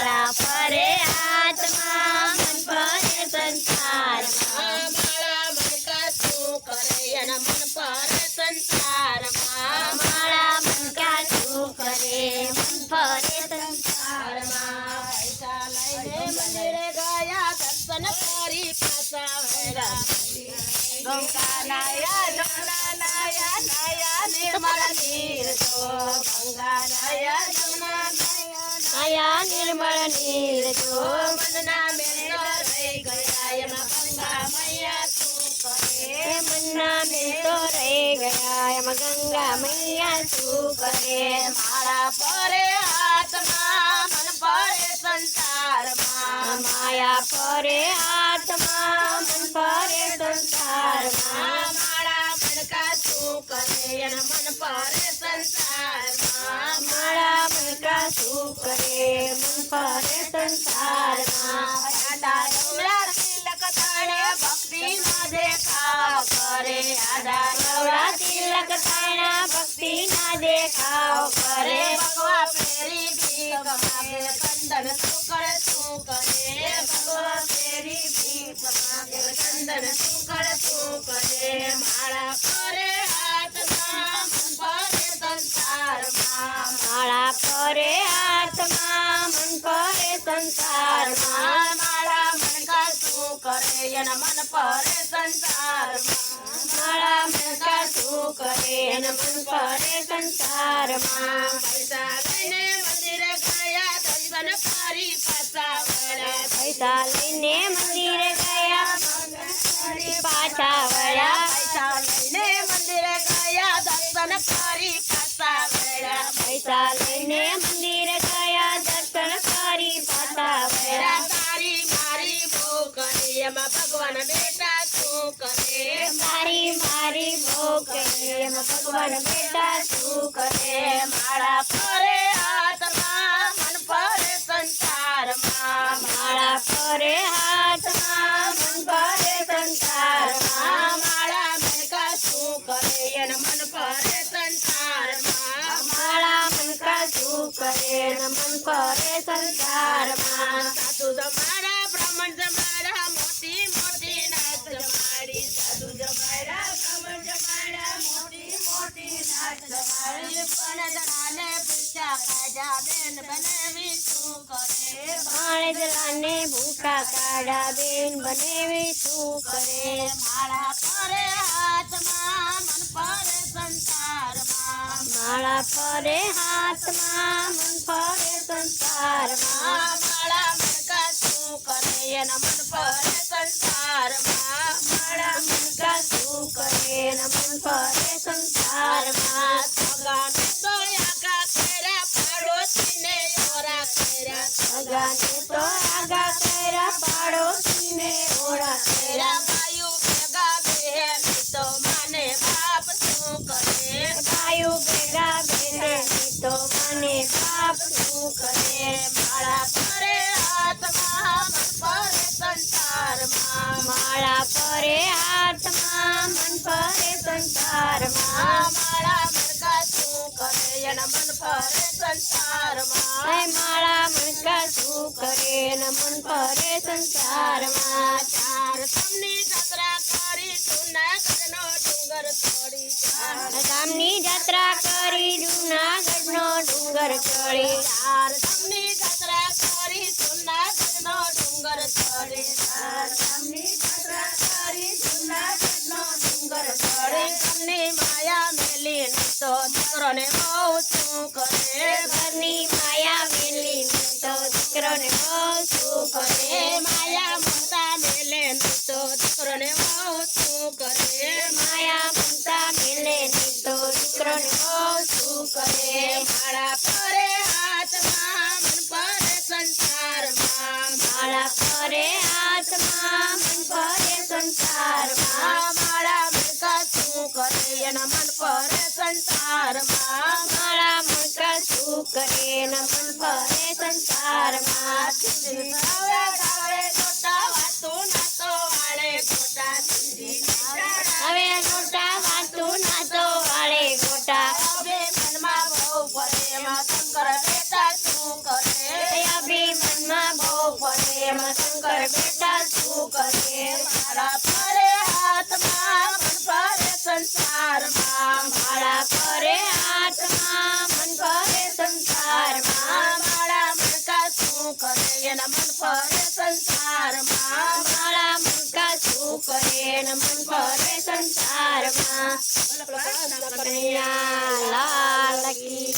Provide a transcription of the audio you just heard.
માળા ફરે આત્મા મન ફરે સંસારમાં. માળા મનકા શું કરે એના મન પર સંસારમાં. માળા મનકા શું કરે મન ફરે સંસારમાં. પૈસા લઈને મંદિરે ગયા દર્શન કરી પાછા વળ્યા ગંગા નાયા જમના નાયા નાયા નિર્મળ નીર તો ગંગા નાયા આયા નિર્મળ નીર જો મનના મેળ રહી ગયા એમાં ગંગા મૈયા શું કરે. મનના મેં તો રહી ગયા એમ ગંગા મૈયા શું કરે. માળા પરે માયા મન પરે સંસારમાં માળા મનકા શું કરે મન પર સંસારમાં આડા ડોળા તિલક તાણે ભક્તિ ના દેખાવ કરે આડા નવરા તિલક તાણા ભક્તિ ના દેખાવ કરે ભગવા ફેરી ભીખ માગે કંદન શું કરે શું કરે ભગવા ફેરી ભીખ કંદન શું કરે શું કરે માળા કરે સંસારમાં માળા મનકા શું કરે? એના મન પરે સંસારમાં. માળા મનકા શું કરે? એના મન પરે સંસારમાં. પૈસા લઈને મંદિરે ગયા, દર્શન ફરી પાછા વળ્યા પૈસા લઈને મંદિરે ગયા પાછા વળ્યા પૈસા લઈને મંદિરે ગયા, દર્શન કરી એમાં ભગવાન બેટા શું કરે. મારી મારી ભોગ એમ ભગવાન બેટા શું કરે. મારા ફરે હાથમાં મન ફરે સંસારમાં. મારા ફરે હાથમાં મન ફરે સંસારમાં. મારા મનકા શું કરે એને મન ફરે સંસારમાં. મારા મનકા શું કરે મન ફરે સંસારમાં. સાધુ જમાડા માણેજલાને ભૂખા કાઢા બેન બનેવી શું કરે? માળા ફરે હાથમાં મન ફરે સંસારમાં. માળા ફરે હાથમાં મન ફરે સંસારમાં. માળા મનકા શું કરે? એના મન ફરે સંસારમાં. માળા મનકા શું કરે? એના મન ફરે કર્યા તો આગા ઓળા ભેગા તો માને બાપ શું કરે? ગાયું ભેગા બેને તો મને બાપ શું કરે? માળા ફરે હાથમાં મન ફરે સંસારમાં. માળા ફરે હાથમાં મન ફરે સંસારમાં. માળા શું કરે? એના મન સંસારમાં. મન ફરે સંસારમાં ચાર. સમની જાત્રા કરી જૂનાગઢનો ડુંગર ચડી ચાર. ગામની જાત્રા કરી જૂનાગઢનો ડુંગર ચડી ચાર. સમની જાત્રા કરી જૂનાગઢનો ડુંગર ચડી ચાર. સમની જાત્રા કરી જૂનાગઢનો ડુંગર ચડી સમની માયા મેલી તો દીકરોને બહુ શું કરે ઘરની દીકરોને બહુ શું કરે માયા મોટા મેલે તો દીકરોને બહુ શું કરે માયા સંસારમાં ફરે સંસારમાં મારા મનકા શું કરે ને મન ફરે સંસારમાં લાલ કી.